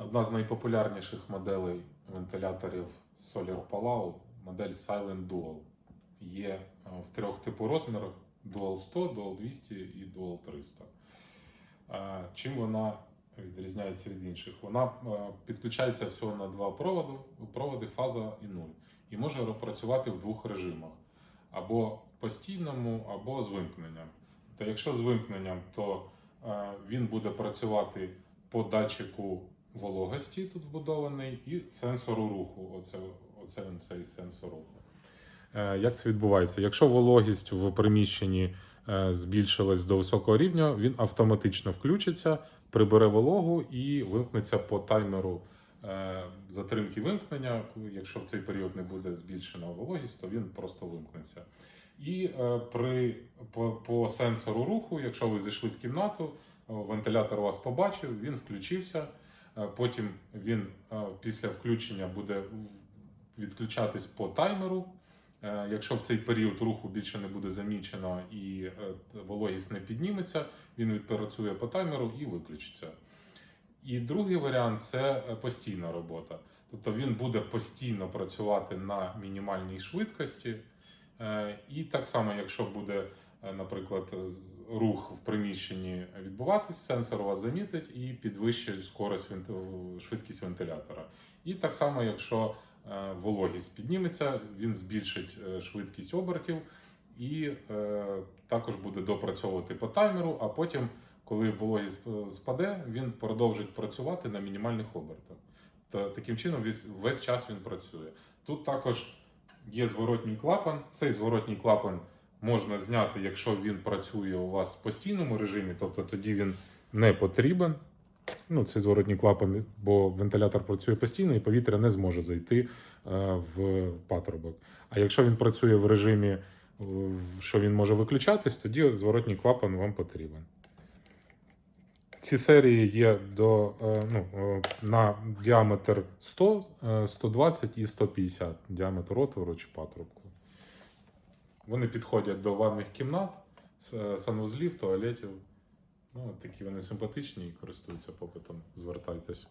Одна з найпопулярніших моделей вентиляторів Solar Palau модель Silent Dual. Є е, в трьох типу розмірах: Dual 100, Dual 200 і Dual 300. Е, Чим вона відрізняється від інших? Вона е, підключається всього на два проводи, проводи фаза і нуль. І може працювати в двох режимах: або постійному, або з вимкненням. То якщо з вимкненням, то він буде працювати по датчику вологості тут вбудований і сенсору руху. Оце, оце він цей сенсор руху. Е, Як це відбувається? Якщо вологість в приміщенні е, збільшилась до високого рівня, він автоматично включиться, прибере вологу і вимкнеться по таймеру е, затримки вимкнення. Якщо в цей період не буде збільшена вологість, то він просто вимкнеться. І при, по, по сенсору руху, якщо ви зайшли в кімнату, вентилятор вас побачив, він включився. Е, Потім він е, після включення буде відключатись по таймеру. Е, Якщо в цей період руху більше не буде замічено і вологість не підніметься, він відпрацює по таймеру і виключиться. І другий варіант це постійна робота. Тобто він буде постійно працювати на мінімальній швидкості. І так само, якщо буде, наприклад, рух в приміщенні відбуватись, сенсор вас замітить і підвищить скорость швидкість вентилятора. І так само, якщо е, вологість підніметься, він збільшить е, швидкість обертів і е, також буде допрацьовувати по таймеру, а потім, коли вологість е, спаде, він продовжить працювати на мінімальних обертах. Та таким чином весь час він працює. Тут також є зворотній клапан. Цей зворотній клапан можна зняти, якщо він працює у вас в постійному режимі, тобто тоді він не потрібен. Ну, це зворотній клапан, бо вентилятор працює постійно і повітря не зможе зайти е, в патрубок. А якщо він працює в режимі, е, що він може виключатись, тоді зворотній клапан вам потрібен. Ці серії є до, е, ну, на діаметр 100, е, 120 і 150 діаметр отвору чи патрубку. Вони підходять до ванних кімнат, санузлів, туалетів. Ну, такі вони симпатичні і користуються попитом. Звертайтесь.